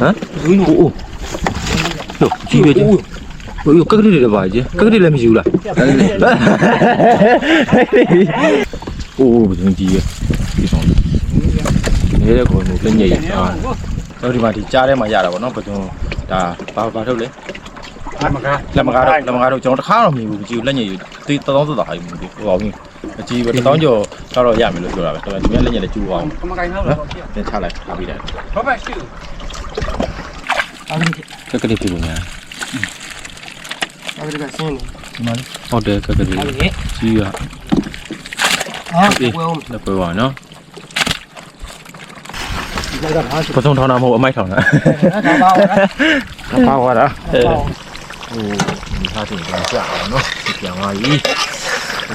ဟမ်အိုးအိုး哟ကြီးပဲကြီးဟိုကက်ကလေးတွေလည်းပါကြီးကက်ကလေးလည်းမရှိဘူးလားအိုးဘယ်သူကြီးရဲ့ဒီဆောင်နေတဲ့ကောင်ကိုပြညက်ရအာတော့ဒီမှာဒီကြားထဲမှာရတာပေါ့နော်ဘယ်သူဒါဘာဘာထုတ်လဲအမကားလက်မကားတော့လက်မကားတော့ကျွန်တော်တစ်ခါတော့မြင်ဘူးကြည့်လက်ညက်ရတီးတောင်းတောင်းဟာမြင်ဘူးဟိုအောင်အကြီးပဲတောင်းကျော်တော့တော့ရမယ်လို့ပြောတာပဲတော်တော်ဒီမြလက်ညက်လည်းကျူအောင်အမကားနောက်တော့ပြန်ချလိုက်ထားပြီးတယ်ဘာပဲရှိ ကက်ကလေးပြလို့များအဲ့ဒါကဆင်းနေဒီမှာဟုတ်တယ်ကက်ကလေးအဲ့ဒါကြီးရဟာဝဲအောင်လက်ပွဲပါနော်ဒီကကဟာရှိပစုံထောင်းတာမဟုတ်အမိုက်ထောင်းတာဒါပါပါပါသွားတာအဲဟိုဟိုဒီဟာတင်ပြန်ကြအောင်နော်ပြန်သွားပြီ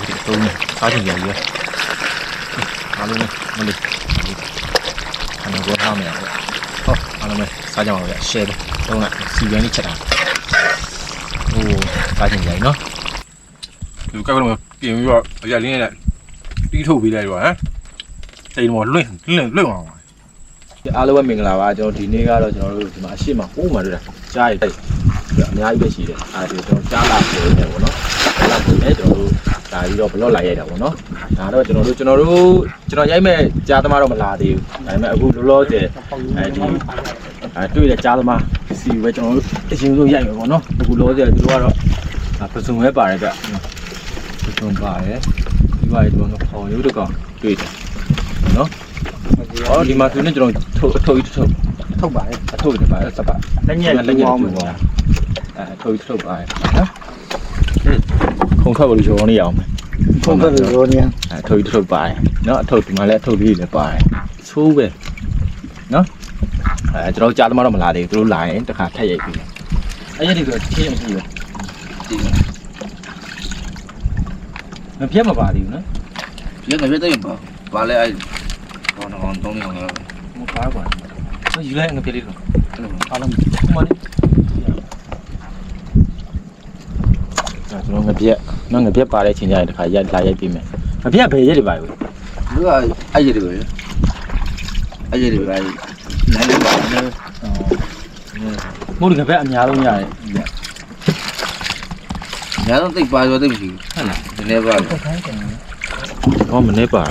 ဒီတုံးနေစားချင်ကြပြီအားလုံးမလေးခဏတော့ထားမယ်ဟုတ်အားလုံးပဲ စားကြအောင်ဗျ share ပဲတုံးလိုက်စီပြန်လေးချက်တာဟိုစားချင်ကြပြီနော်ဒီကောက်ကတော့ပြင်ပြီးတော့အရလင်းနဲ့တီးထုတ်ပေးလိုက်တော့ဟမ်တိမ်တော့လွင့်လွင့်လွင့်အောင်ပါအားလုံးပဲမင်္ဂလာပါကျွန်တော်ဒီနေ့ကတော့ကျွန်တော်တို့ဒီမှာအရှိမပိုးမှတွေ့တာကြားရတဲ့အများကြီးပဲရှိတယ်အားဒီကျွန်တော်ကြားလာပြောနေတယ်ပေါ့နော်ကြားလာပြောနေကျွန်တော်တို့ဒါပြီးတော့ဘလော့လိုက်ရတာပေါ့နော်ဒါတော့ကျွန်တော်တို့ကျွန်တော်တို့ကျွန်တော်ရိုက်မဲ့ကြားသမားတော့မလာသေးဘူးဒါပေမဲ့အခုလောလောဆယ်အဲဒီ အဲတွေ့တဲ့ကြားသမားစီပဲကျွန်တော်တို့အရှင်ဆုံးရိုက်မယ်ပေါ့နော်အခုလောလောဆယ်သူတို့ကတော့ပစုံပဲပါတယ်ကပစုံပါတယ်ဒီပါရီတော့ခေါင်းရုပ်တကောင်တွေ့တယ်နော်အော်ဒီမှာသူနဲ့ကျွန်တော်ထုတ်အထုတ်ကြီးထုတ်ထုတ်ပါလေအထုတ်တယ်ပါစပါလက်ညက်လက်ညက်အောင်ကျူပါအဲအထုတ်ကြီးထုတ်ပါနော်ခုံထွက်လို့ရောနေအောင်ဖုန်းကရောနေအဲအထုတ်ကြီးထုတ်ပါတယ်နော်အထုတ်ဒီမှာလည်းအထုတ်လေးလည်းပါတယ်သိုးပဲနော် အဲကျွန်တော်ကြားသမားတော့မလာသေးဘူးသူတို့လာရင်တခါထက်ရိုက်ပြီးအဲ့ရက်ဒီဆိုချင်းမရှိဘူးဒီမပြတ်မပါသေးဘူးနော်ပြတ်တယ်ပြတ်တယ်ပါဘာလဲအဲ့ဘောနကောင်တုံးနေအောင်လားမပါပါဘူးယူလိုက်ငါပြလေးတော့အားလုံးခုမှလေးကျွန်တော်ငပြက်နော်ငပြက်ပါတဲ့ချိန်ကျရင်တခါရိုက်လာရိုက်ပြီးမယ်ငပြက်ဘယ်ရက်တွေပါလဲလူကအဲ့ရက်တွေပဲအဲ့ရက်တွေပဲ မိုးဒီကဘက်အများဆုံးရတယ်။ညာတော့တိတ်ပါရောတိတ်မရှိဘူး။ဟုတ်လား။နည်းနည်းပါ။ဟောမနေပါ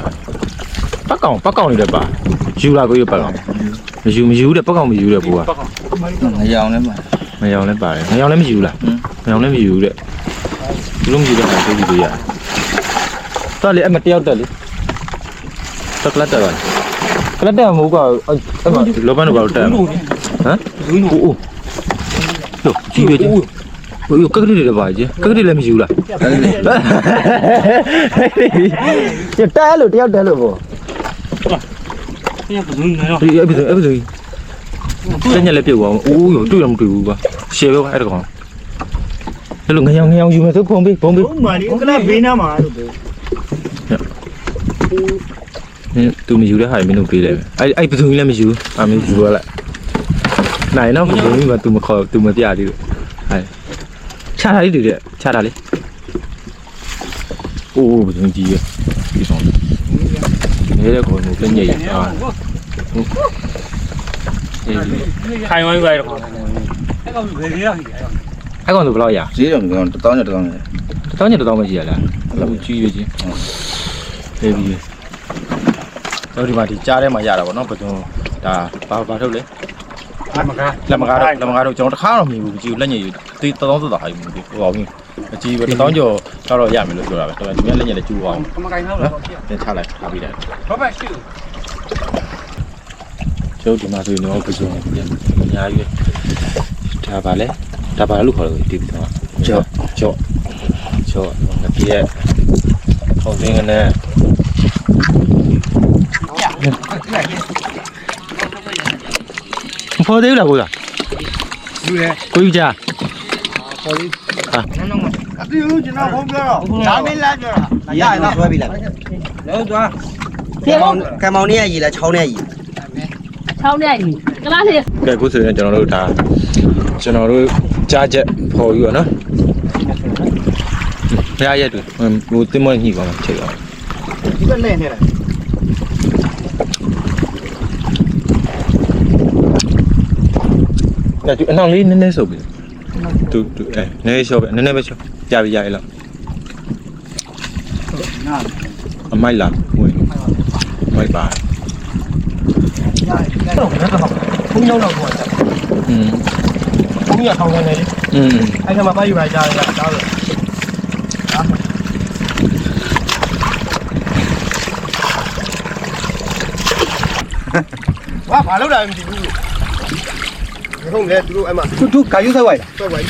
။ပတ်ကောင်ပတ်ကောင်နေတယ်ပါ။ယူလာကိုရပတ်ကောင်။မယူမယူတဲ့ပတ်ကောင်မယူတဲ့ဘူးက။မရောင်လည်းပါ။မရောင်လည်းပါတယ်။မရောင်လည်းမယူလား။မရောင်လည်းမယူတဲ့။သူတို့မယူတဲ့ဟာသိပြီးလို့ရတယ်။တော်လေအမတယောက်တက်လေ။တက်လက်တက်ပါလား။ ကလတ်တက်မဟုတ်ပါအဲ့မလောဘန်တော့ဘာလို့တက်ဟမ်ဇွင်းအိုးအိုး哟ကြီးပဲကြီးဟိုကက်ကလေးတွေလည်းပါကြီးကက်ကလေးလည်းမယူလားကျတဲလို့တယောက်တဲလို့ပေါ့ညက်ဇွင်းနေတော့ဒီအဲ့ဒီအဲ့ဒီစညက်လည်းပြုတ်သွားအောင်အိုးရောတွေ့တော့မတွေ့ဘူးကွာရှယ်ပဲအဲ့ဒါကောင်အဲ့လိုငယောင်ငယောင်ယူမယ်ဆိုဖုံးပေးဖုံးပေးဘုံမာလီကနဘေးနာမှာလို့ပြောနင် သူမယူတဲ့ဟာမင်းတို့ပေးလိုက်ပဲအဲ့အဲ့ဘယ်သူမှလည်းမယူအမေယူရလိုက်နိုင်တော့ဘယ်သူမှသူမခေါ်သူမပြသေးဘူးအဲ့ချတာလေးတူတယ်ချတာလေးအိုးဘယ်သူကြီးရပြီးဆုံးနေတဲ့ကောင်ကိုလည်းညိတ်အာခိုင်ဝိုင်းဝိုင်းတော့အဲ့ကောင်ဘယ်ရရအဲ့ကောင်တို့ဘယ်လောက်ရဈေးတော့1000 1000 1000 1000 1000ပဲရှိရလားအဲ့လိုကြီးရကြီးဟေးပြီး အေးပြီးတော့ဒီမှာဒီကြားထဲမှာရတာပေါ့နော်ဘယ်သူဒါဘာဘာထုတ်လဲအမကားလက်မကားတော့လက်မကားတော့ကျွန်တော်တစ်ခါတော့မြင်ဘူးကြည့်လက်ညက်ရတီးတောင်းတောင်းဟာမြင်ဘူးဟိုအောင်အကြီးပဲတောင်းကျော်တော့တော့ရမယ်လို့ပြောတာပဲတော်တော်ဒီမြလက်ညက်လည်းကျူအောင်အမကားနောက်တော့ပြန်ချလိုက်ထားပြီးတယ်ဘာပဲရှိကျုပ်ဒီမှာဆိုရင်တော့ပစုံပြန်အများကြီးဒါပါလေဒါပါလို့ခေါ်လို့ဒီပြီးတော့ကြော့ကြော့ကြော့ငပြည့်ခေါင်းစင်းကနေ ဖော်သေးလားကိုသားယူတယ်ကိုကြီးကြာအတူတူကျွန်တော်ဖုန်းပြောတော့ဒါမင်းလာပြောတာရရတော့ဆွဲပြီလားလို့သွားကံမောင်ကံမောင်နေရည်လားချောင်းနေရည်ချောင်းနဲ့ကြီးကလားလေးကဲကိုဆိုရင်ကျွန်တော်တို့ဒါကျွန်တော်တို့ကြားချက်ဖော်ယူရနော်ဘယ်ရက်တူဟိုတင်မညှိပါမယ်ချိန်အောင်ဒီကနဲ့နေတ ဒါသူအနောက်လေးနည်းနည်းဆုပ်ပြီသူသူအဲနည်းနည်းရှော့ပဲနည်းနည်းပဲရှော့ကြာပြီကြာပြီလောက်အမိုက်လာဝင်မိုက်ပါ တော့ဘယ်တော့ဘုံရောက်တော့ပေါ့ อืม ဘုံရထောင်းနေတယ် อืม အဲ့ဒါမှပါယူပါကြားရတယ်ကြားတယ်ဟာဘာလို့လာမသိဘူး ဒီဟုတ်လေသူတို့အဲ့မှာသူသူကာယူဆက်ဝိုက်ဆွဲပါ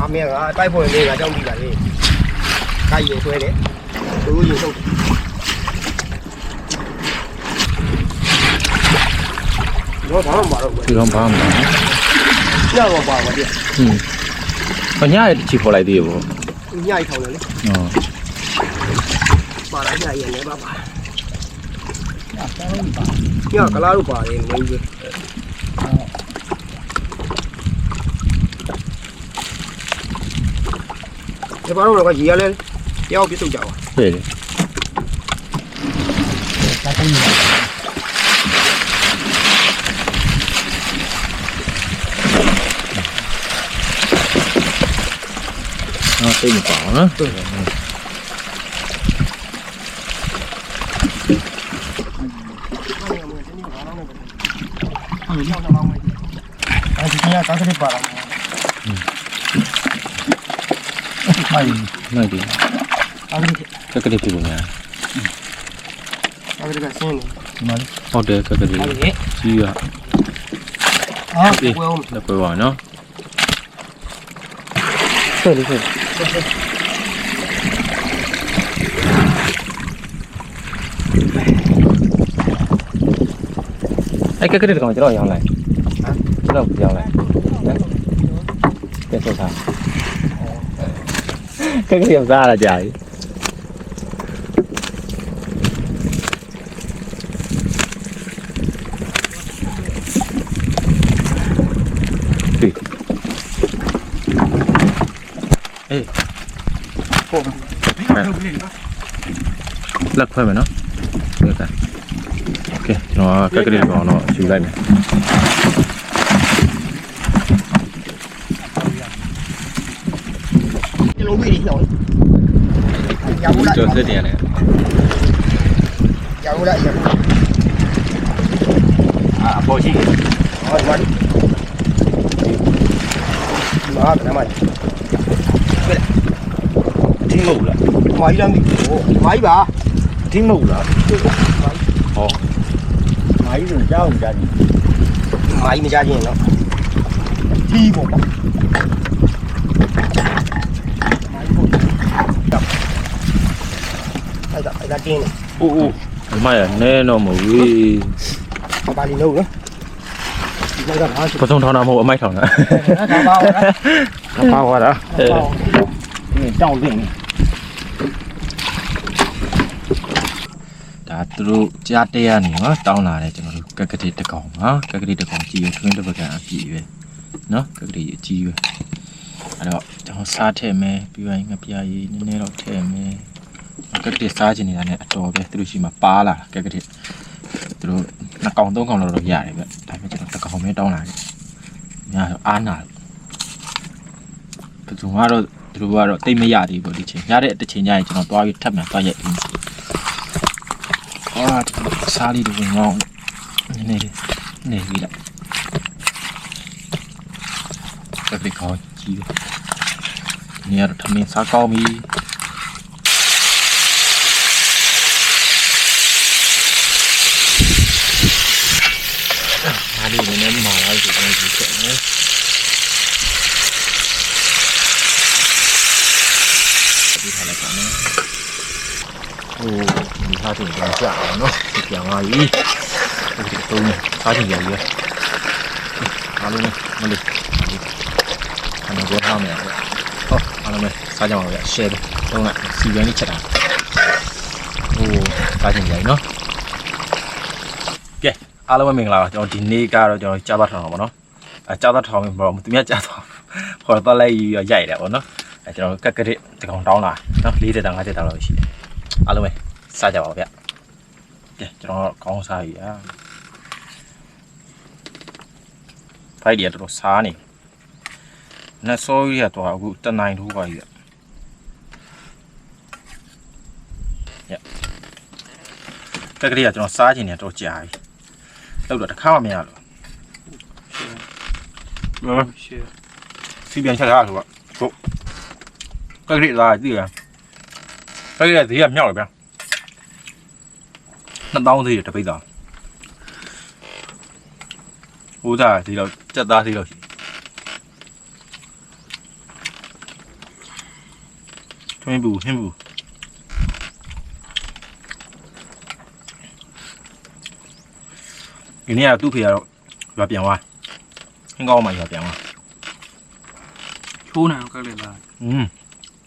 အမေကတိုက်ဖို့နေကကြောင်းပြီးပါလေကိုက်ရင်ဆွဲတယ်သူတို့ရင်ထုတ်တော့ဘာမှမတော့ဘူးသူတော့ဘာမှမလုပ်ညတော့ပါပါတဲ့อืมအညာရဲ့ချီပေါ်လိုက်သေးရောညအိုက်ထောင်းတယ်လေဟောပါလာညရင်လည်းပါပါညကလာလို့ပါတယ်မင်းကြီး ဒီဘာလို့လဲကကြီးရလဲတယောက်ပြစ်ထုတ်ကြပါဟဲ့လေအော်သိမပါဘူး နော်အဲဒီညကားကလေးပါလာမိုက်မိုက်ပြီအားကြီးကက်ကလေးပြလို့များအားကြီးကဆင်းနေဟုတ်တယ်ကက်ကလေးအားကြီးကြီး ရအာဝဲအောင်လက်ပွဲပါနော်ဆွဲလေးဆွဲအဲ့ကက်ကလေးတကောင်ကျွန်တော် rồi Nhà bố lại Cho thế tiền này Nhà bố lại nhà bố À, bố chị Rồi, quán Đó, cái này mày Đi ngủ lại Máy đang đi ngủ Máy bà Đi ngủ lại Máy Ồ Máy rồi cháu không ra gì Máy mới ra gì nó Đi bộ ဒီလိုပြီးတော့ရဘူးလားကျော်စစ်တင်ရတယ်ရဘူးလားရဘူးအာအပေါ်ရှိဟောဒီမှာမာကနမထင်းမဟုတ်လားမာကြီးလားမိမာကြီးပါထင်းမဟုတ်လားမာကြီးဆိုကြောက်ကြတယ်မာကြီးမကြခြင်းနော်ဒီပေါ့ကွာအဲ့ဒါအဲ့ဒါတင်းအိုးအိုးအမရနဲတော့မဟုတ်ဘူးပါလီလို့နော်ဒီကဘာဆိုပစုံထောင်းတာမဟုတ်အမိုက်ထောင်းတာဒါပါဘာပါသွားတာလဲတောင်းတင်ဒါသူတို့ကြားတဲရနေနော်တောင်းလာတယ်ကျွန်တော်တို့ကက်ကလေးတစ်ကောင်ပါကက်ကလေးတစ်ကောင်ကြီးရထွင်းတစ်ပကံအပြည့်ပဲနော်ကက်ကလေးအကြီးပဲအဲ့တော့ကျွန်တော်စားထည့်မယ်ပြီးရင်ငပြားရည်နည်းနည်းတော့ထည့်မယ် ကက်ကလေးစားချင်နေတာနဲ့အတော်ပဲသူတို့ရှိမှပါလာကက်ကလေးသူတို့နှစ်ကောင်သုံးကောင်လောက်တော့ရတယ်ဗျဒါပေမဲ့ကျွန်တော်တစ်ကောင်ပဲတောင်းလာတယ်ညာအားနာဘယ်သူမှတော့သူတို့ကတော့တိတ်မရသေးဘူးဒီချိန်ရတဲ့တစ်ချိန်ကျရင်ကျွန်တော်သွားပြီးထပ်မှန်သွားရက်ပြီးအာစားလေးတွေဝင်အောင်နည်းနည်းလေးနေပြီလားကပ်ပြီးခေါ်ကြည့်နေရတော့ထမင်းစားကောင်းပြီအား လေးနည်းနည်းမောင်လိုက်ဆိုတော့ဒီချက်နော်ဒီထားလိုက်ပါနော်ဟိုဒီထားတင်ပြန်ကြအောင်နော်ဒီပြန်သွားပြီဒီတုံးထားတင်ပြန်ပြီအားလုံးမလေးခဏကြောထားမယ်ဟောအားလုံးပဲစားကြပါဦးရ share တုံးလိုက်စီပြန်လေးချက်တာဟိုထားတင်ပြန်ပြီနော်ကဲ အားလုံးပဲမင်္ဂလာပါကျွန်တော်ဒီနေ့ကတော့ကျွန်တော်ကြားသွားထောင်အောင်ပါနော်အဲကြားသွားထောင်ပြီးတော့သူများကြားသွားခေါ်တော့လိုက်ရိုက်တယ်ပေါ့နော်အဲကျွန်တော်ကက်ကရက်တကောင်တောင်းလာနော်၄တက်တာ၅တက်တာလောက်ရှိတယ်အားလုံးပဲစားကြပါဦးဗျကဲကျွန်တော်ကောင်းစားပြီอ่ะဖိုက်တွေကတော်တော်စားနေနတ်စောကြီးကတော့အခုတနိုင်ထိုးပါကြီးရတက်ကလေးကကျွန်တော်စားချင်တယ်တော့ကြာပြီ လောက်တော့တစ်ခါမှမရလို့နော်ရှေ့စီပြန်ချက်ထားဆိုတော့ဟုတ်တက်ကလေးလာကြည့်ရတက်ကလေးကဈေးကမြောက်တယ်ဗျာ2000သေးတယ်တပိတ်သားဟိုးသားဒီတော့စက်သားသေးတော့ရှိထွင်းဘူးဟင်းဘူး ဒီနေ့ကသူ့ဖေကတော့ရွာပြန်သွားဟင်းကောင်းမှရွာပြန်သွားချိုးနေတော့ကလေးလားอืม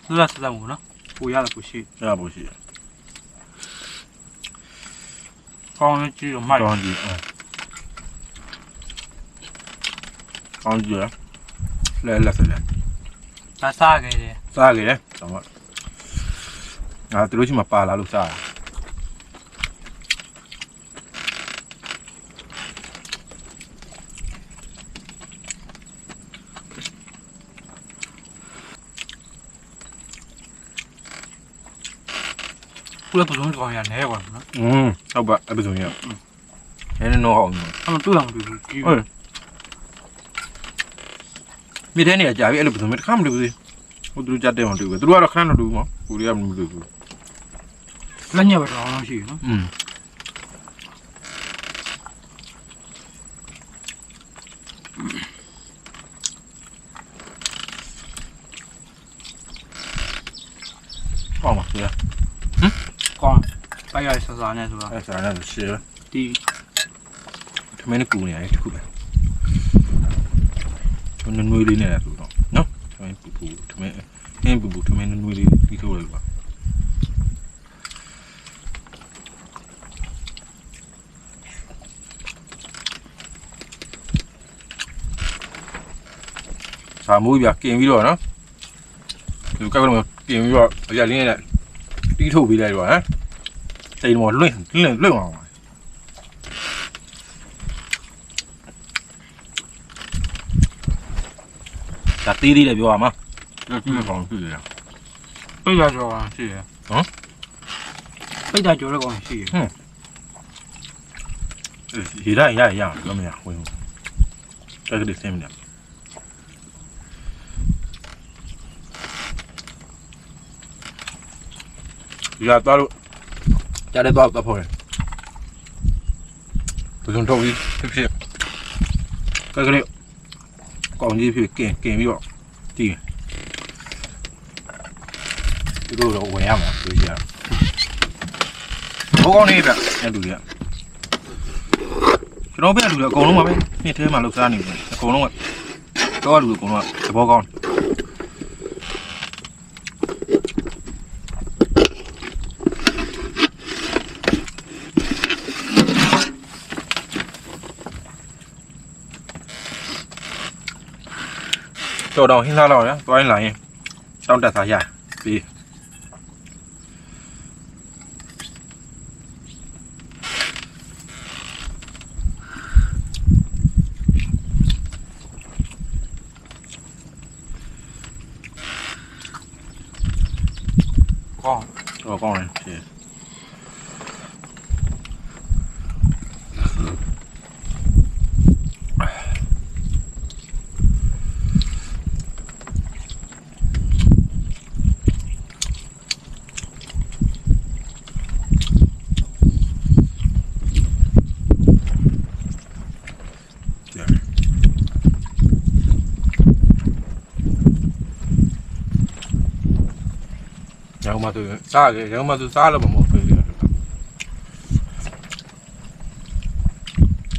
စစစစမို့နော်ပူရတယ်ပူရှိအဲ့ဒါပို့ရှိတယ်ကောင်းကြည့်တော့မိုက်ကောင်းကြည့်အဲ့ကောင်းကြည့်လဲလဲဆက်လဲဒါစားခဲ့တယ်စားကြတယ်တော့မငါတို့ချင်းမပါလာလို့စားတာ ခုလည်းပစုံကောင်းရနေကွာနော် อืมဟုတ်ပါအဲ့ပစုံရနည်းနည်းတော့အောင် အမတွေ့အောင်တွေ့ဘူးကြည့် ဟုတ်မိတဲ့နေရာကြာပြီအဲ့လိုပစုံမတစ်ခါမတွေ့ဘူးဟိုသူတို့ကြတဲ့မှတွေ့ဘူးသူတို့ကတော့ခဏတော့တွေ့ဘူးမကိုရီးယားမတွေ့ဘူး လက်ညက်ပဲတော့အောင်ရှိနော် อืม ရဆဆနဲ့ဆိုတာ အဲ့ဒါလည်းရှေ့ ဒီ ထမင်းနဲ့ကူနေရတယ်တခုပဲထမင်းနွေးလေးနဲ့လည်းဆိုတော့နော်ထမင်းပူပူထမင်းအင်းပူပူထမင်းနွေးလေးပြီးထိုးလိုက်ပါစာမိုးပြกินပြီးတော့နော်ဒီကောက်ကတော့กินပြီးတော့အရာလေးနဲ့တီးထုတ်ပြီးလိုက်တော့ဟမ် တိမ်မော်လွင့်လွင့်လွင့်အောင်ဒါသေးသေးတယ်ပြောရမှာဒီကိစ္စကောင်းပြီလေပိတ်ရကြောအောင်ရှိရဟမ်ပိတ်ရကြောတဲ့ကောင်ရှိရရေရရရပြောမရဝင်တက်ကလေးစင်းနေရတော့လို့ ရတဲ့တော့တော့ဖို့ရဘယ်လိုတော့ဒီဖြစ်ဖြစ်တက်ကလေးကောင်းကြီးဖြစ်ကင်ကင်ပြီးတော့တည်ဒီလိုတော့ဝင်ရမှာပြောကြဘောကောင်းနေဗျအဲ့လူကြီးကျွန်တော်ပြလူတွေအကုန်လုံးပါပဲနှစ်ထဲမှာလှုပ်ရှားနေတယ်အကုန်လုံးကတော့လူအကုန်လုံးကသဘောကောင်းတော် တော်ဟင်းသားတော့ရတွိုင်းလာရင်တောင်းတက်သားရပြီးကော င်းတော်ကောင်းတယ်ဖြစ်ရောမသူစားကြရောမသူစားလို့မမဖြစ်ဘူး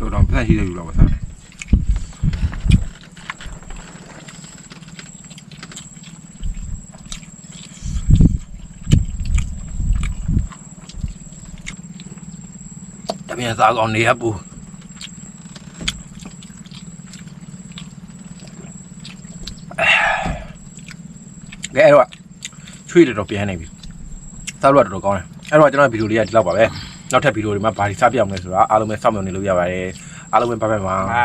တော်တော်ပြန်ရှိတယ်ယူလာပါစားတမန်စားကောင်းနေရပူကဲအဲ့တော့ ချွေးတော်ပြန်နေပြီစားလို့တော်တော်ကောင်းတယ်အဲ့တော့ကျွန်တော်ဗီဒီယိုလေးကဒီလောက်ပါပဲနောက်ထပ်ဗီဒီယိုတွေမှာဘာတွေစပြအောင်လဲဆိုတာအားလုံးပဲစောင့်မျှော်နေလို့ရပါတယ်အားလုံးပဲဘိုင်ဘိုင်ပါအာ